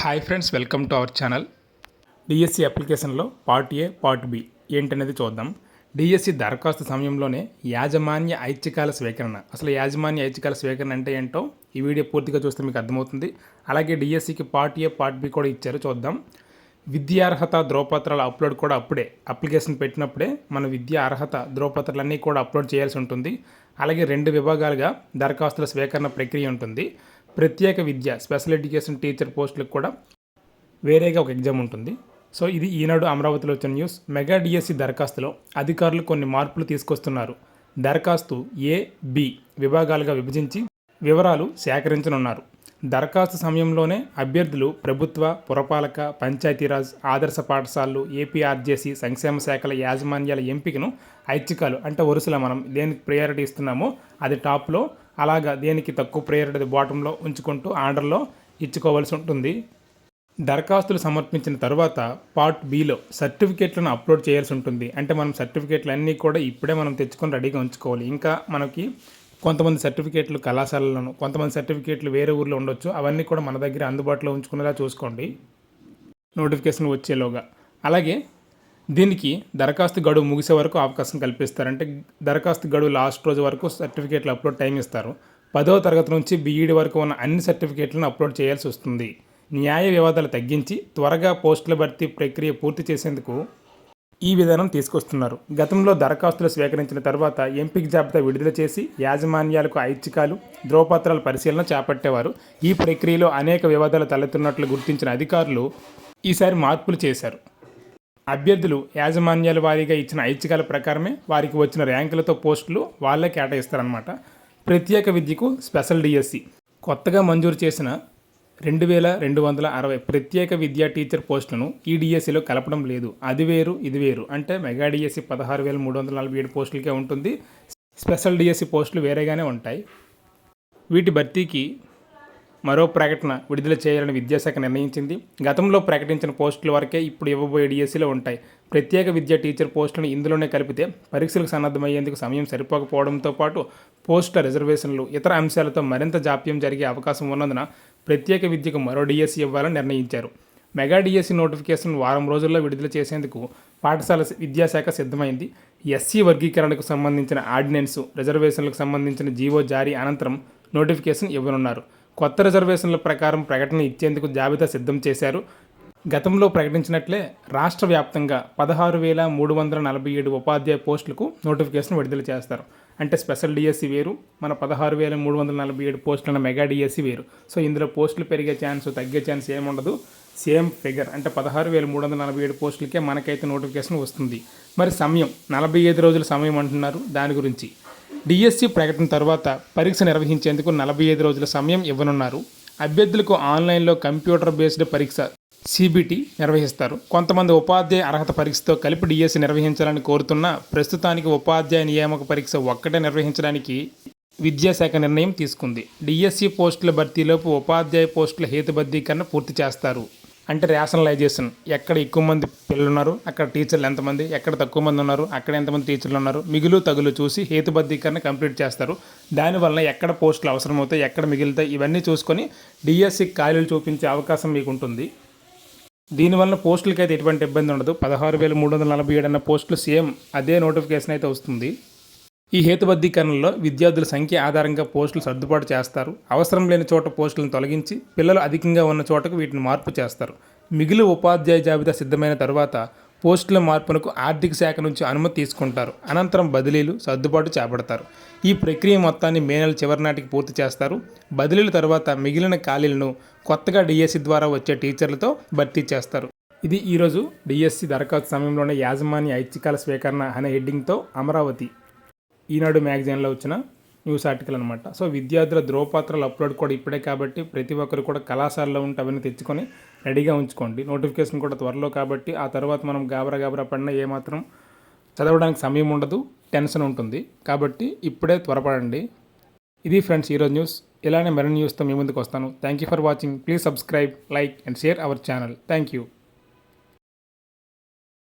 Hi friends welcome to our channel DSC అప్లికేషన్లో part A part B ఏంటనేది చూద్దాం. DSC దరఖాస్తు సమయంలోనే యాజమాన్య ఐచ్ఛికాల స్వీకరణ. అసలు యాజమాన్య ఐచ్ఛికాల స్వీకరణ అంటే ఏంటో ఈ వీడియో పూర్తిగా చూస్తే మీకు అర్థమవుతుంది. అలాగే డిఎస్సికి పార్ట్ ఏ పార్ట్ బి కూడా ఇచ్చారు చూద్దాం. విద్యార్హత ధ్రువపత్రాల అప్లోడ్ కూడా అప్పుడే అప్లికేషన్ పెట్టినప్పుడే మన విద్యా అర్హత ధ్రువపత్రాలన్నీ కూడా అప్లోడ్ చేయాల్సి ఉంటుంది. అలాగే రెండు విభాగాలుగా దరఖాస్తుల స్వీకరణ ప్రక్రియ ఉంటుంది. ప్రత్యేక విద్య స్పెషల్ ఎడ్యుకేషన్ టీచర్ పోస్టులకు కూడా వేరేగా ఒక ఎగ్జామ్ ఉంటుంది. సో ఇది ఈనాడు అమరావతిలో వచ్చిన న్యూస్ మెగా డిఎస్సి దరఖాస్తులో అధికారులు కొన్ని మార్పులు తీసుకొస్తున్నారు. దరఖాస్తు ఏ బి విభాగాలుగా విభజించి వివరాలు సేకరించనున్నారు. దరఖాస్తు సమయంలోనే అభ్యర్థులు ప్రభుత్వ పురపాలక పంచాయతీరాజ్ ఆదర్శ పాఠశాలలు ఏపీఆర్జేసీ సంక్షేమ శాఖల యాజమాన్యాల ఎంపికను ఐచ్ఛికాలు అంటే వరుసలో మనం దేనికి ప్రయారిటీ ఇస్తున్నామో అది టాప్లో అలాగా దేనికి తక్కువ ప్రయారిటీ బాటంలో ఉంచుకుంటూ ఆర్డర్లో ఇచ్చుకోవాల్సి ఉంటుంది. దరఖాస్తులు సమర్పించిన తర్వాత పార్ట్ బిలో సర్టిఫికేట్లను అప్లోడ్ చేయాల్సి ఉంటుంది. అంటే మనం సర్టిఫికేట్లు అన్నీ కూడా ఇప్పుడే మనం తెచ్చుకొని రెడీగా ఉంచుకోవాలి. ఇంకా మనకి కొంతమంది సర్టిఫికేట్లు కళాశాలలను కొంతమంది సర్టిఫికేట్లు వేరే ఊర్లో ఉండొచ్చు. అవన్నీ కూడా మన దగ్గర అందుబాటులో ఉంచుకునేలా చూసుకోండి. నోటిఫికేషన్ వచ్చేలోగా. అలాగే దీనికి దరఖాస్తు గడువు ముగిసే వరకు అవకాశం కల్పిస్తారంటే దరఖాస్తు గడువు లాస్ట్ రోజు వరకు సర్టిఫికేట్లు అప్లోడ్ టైం ఇస్తారు. పదవ తరగతి నుంచి బీఈడి వరకు ఉన్న అన్ని సర్టిఫికేట్లను అప్లోడ్ చేయాల్సి వస్తుంది. న్యాయ వివాదాలు తగ్గించి త్వరగా పోస్టుల భర్తీ ప్రక్రియ పూర్తి చేసేందుకు ఈ విధానం తీసుకొస్తున్నారు. గతంలో దరఖాస్తులు స్వీకరించిన తర్వాత ఎంపిక జాబితా విడుదల చేసి యాజమాన్యాలకు ఐచ్ఛికాలు ధ్రువపత్రాల పరిశీలన చేపట్టేవారు. ఈ ప్రక్రియలో అనేక వివాదాలు తలెత్తున్నట్లు గుర్తించిన అధికారులు ఈసారి మార్పులు చేశారు. అభ్యర్థులు యాజమాన్యాల వారీగా ఇచ్చిన ఐచ్ఛికాల ప్రకారమే వారికి వచ్చిన ర్యాంకులతో పోస్టులు వాళ్ళే కేటాయిస్తారనమాట ప్రత్యేక విద్యకు స్పెషల్ డిఎస్సి. కొత్తగా మంజూరు చేసిన రెండు వేల రెండు వందల అరవై ప్రత్యేక విద్యా టీచర్ పోస్టులను ఈ డిఎస్సిలో కలపడం లేదు. అది వేరు ఇది వేరు. అంటే మెగా డిఎస్సి పదహారు వేల మూడు వందల నలభై ఏడు పోస్టులకే ఉంటుంది. స్పెషల్ డిఎస్సి పోస్టులు వేరేగానే ఉంటాయి. వీటి భర్తీకి మరో ప్రకటన విడుదల చేయాలని విద్యాశాఖ నిర్ణయించింది. గతంలో ప్రకటించిన పోస్టుల వరకే ఇప్పుడు ఇవ్వబోయే డిఎస్సీలో ఉంటాయి. ప్రత్యేక విద్యా టీచర్ పోస్టులను ఇందులోనే కలిపితే పరీక్షలకు సన్నద్ధమయ్యేందుకు సమయం సరిపోకపోవడంతో పాటు పోస్టుల రిజర్వేషన్లు ఇతర అంశాలతో మరింత జాప్యం జరిగే అవకాశం ఉన్నందున ప్రత్యేక విద్యకు మరో డిఎస్సీ ఇవ్వాలని నిర్ణయించారు. మెగా డిఎస్సీ నోటిఫికేషన్ వారం రోజుల్లో విడుదల చేసేందుకు పాఠశాల విద్యాశాఖ సిద్ధమైంది. ఎస్సీ వర్గీకరణకు సంబంధించిన ఆర్డినెన్సు రిజర్వేషన్లకు సంబంధించిన జీవో జారీ అనంతరం నోటిఫికేషన్ ఇవ్వనున్నారు. కొత్త రిజర్వేషన్ల ప్రకారం ప్రకటన ఇచ్చేందుకు జాబితా సిద్ధం చేశారు. గతంలో ప్రకటించినట్లే రాష్ట్ర వ్యాప్తంగా పదహారు వేల మూడు వందల నలభై ఏడు ఉపాధ్యాయ పోస్టులకు నోటిఫికేషన్ విడుదల చేస్తారు. అంటే స్పెషల్ డిఎస్సి వేరు మన పదహారు వేల మూడు వందల నలభై ఏడు పోస్టులన్న మెగా డిఎస్సి వేరు. సో ఇందులో పోస్టులు పెరిగే ఛాన్స్ తగ్గే ఛాన్స్ ఏముండదు. Same figure. అంటే పదహారు వేల మూడు వందల నలభై ఏడు పోస్టులకే మనకైతే నోటిఫికేషన్ వస్తుంది. మరి సమయం నలభై ఐదు రోజుల సమయం అంటున్నారు దాని గురించి. డిఎస్సి ప్రకటన తర్వాత పరీక్ష నిర్వహించేందుకు నలభై ఐదు రోజుల సమయం ఇవ్వనున్నారు. అభ్యర్థులకు ఆన్లైన్లో కంప్యూటర్ బేస్డ్ పరీక్ష సిబిటి నిర్వహిస్తారు. కొంతమంది ఉపాధ్యాయ అర్హత పరీక్షతో కలిపి డిఎస్సి నిర్వహించాలని కోరుతున్న ప్రస్తుతానికి ఉపాధ్యాయ నియామక పరీక్ష ఒక్కటే నిర్వహించడానికి విద్యాశాఖ నిర్ణయం తీసుకుంది. డిఎస్సి పోస్టుల భర్తీలోపు ఉపాధ్యాయ పోస్టుల హేతుబద్ధీకరణ పూర్తి చేస్తారు. అంటే రేషనలైజేషన్ ఎక్కడ ఎక్కువ మంది పిల్లలు ఉన్నారు అక్కడ టీచర్లు ఎంతమంది ఎక్కడ తక్కువ మంది ఉన్నారు అక్కడ ఎంతమంది టీచర్లు ఉన్నారు మిగులు తగులు చూసి హేతుబద్ధీకరణ కంప్లీట్ చేస్తారు. దానివల్ల ఎక్కడ పోస్టులు అవసరమవుతాయి ఎక్కడ మిగులుతాయి ఇవన్నీ చూసుకొని డిఎస్సి ఖాళీలు చూపించే అవకాశం మీకు ఉంటుంది దీనివల్ల పోస్టులకి అయితే ఎటువంటి ఇబ్బంది ఉండదు. పదహారు వేల మూడు వందల నలభై ఏడు అన్న పోస్టులు సేమ్ అదే నోటిఫికేషన్ అయితే వస్తుంది. ఈ హేతుబద్ధీకరణలో విద్యార్థుల సంఖ్య ఆధారంగా పోస్టులు సర్దుబాటు చేస్తారు. అవసరం లేని చోట పోస్టులను తొలగించి పిల్లలు అధికంగా ఉన్న చోటకు వీటిని మార్పు చేస్తారు. మిగిలి ఉపాధ్యాయ జాబితా సిద్ధమైన తర్వాత పోస్టుల మార్పునకు ఆర్థిక శాఖ నుంచి అనుమతి తీసుకుంటారు. అనంతరం బదిలీలు సర్దుబాటు చేపడతారు. ఈ ప్రక్రియ మొత్తాన్ని మే నెల చివరి నాటికి పూర్తి చేస్తారు. బదిలీల తర్వాత మిగిలిన ఖాళీలను కొత్తగా డిఎస్సి ద్వారా వచ్చే టీచర్లతో భర్తీ చేస్తారు. ఇది ఈరోజు డిఎస్సి దరఖాస్తు సమయంలోనే యాజమాన్య ఐచ్ఛికాల స్వీకరణ అనే హెడ్డింగ్తో అమరావతి. ఈనాడు మ్యాగజైన్లో వచ్చిన న్యూస్ ఆర్టికల్ అనమాట సో విద్యార్థుల ధ్రువపత్రాలు అప్లోడ్ కూడా ఇప్పుడే కాబట్టి ప్రతి ఒక్కరు కూడా కళాశాలలో ఉంటే అవన్నీ తెచ్చుకొని రెడీగా ఉంచుకోండి. నోటిఫికేషన్ కూడా త్వరలో కాబట్టి ఆ తర్వాత మనం గాబరా గాబరా పడినా ఏమాత్రం చదవడానికి సమయం ఉండదు టెన్షన్ ఉంటుంది. కాబట్టి ఇప్పుడే త్వరపడండి. ఇది ఫ్రెండ్స్ ఈరోజు న్యూస్. ఇలానే మరిన్ని న్యూస్తో మీ ముందుకు వస్తాను. Thank you for watching please subscribe like and share our channel thank you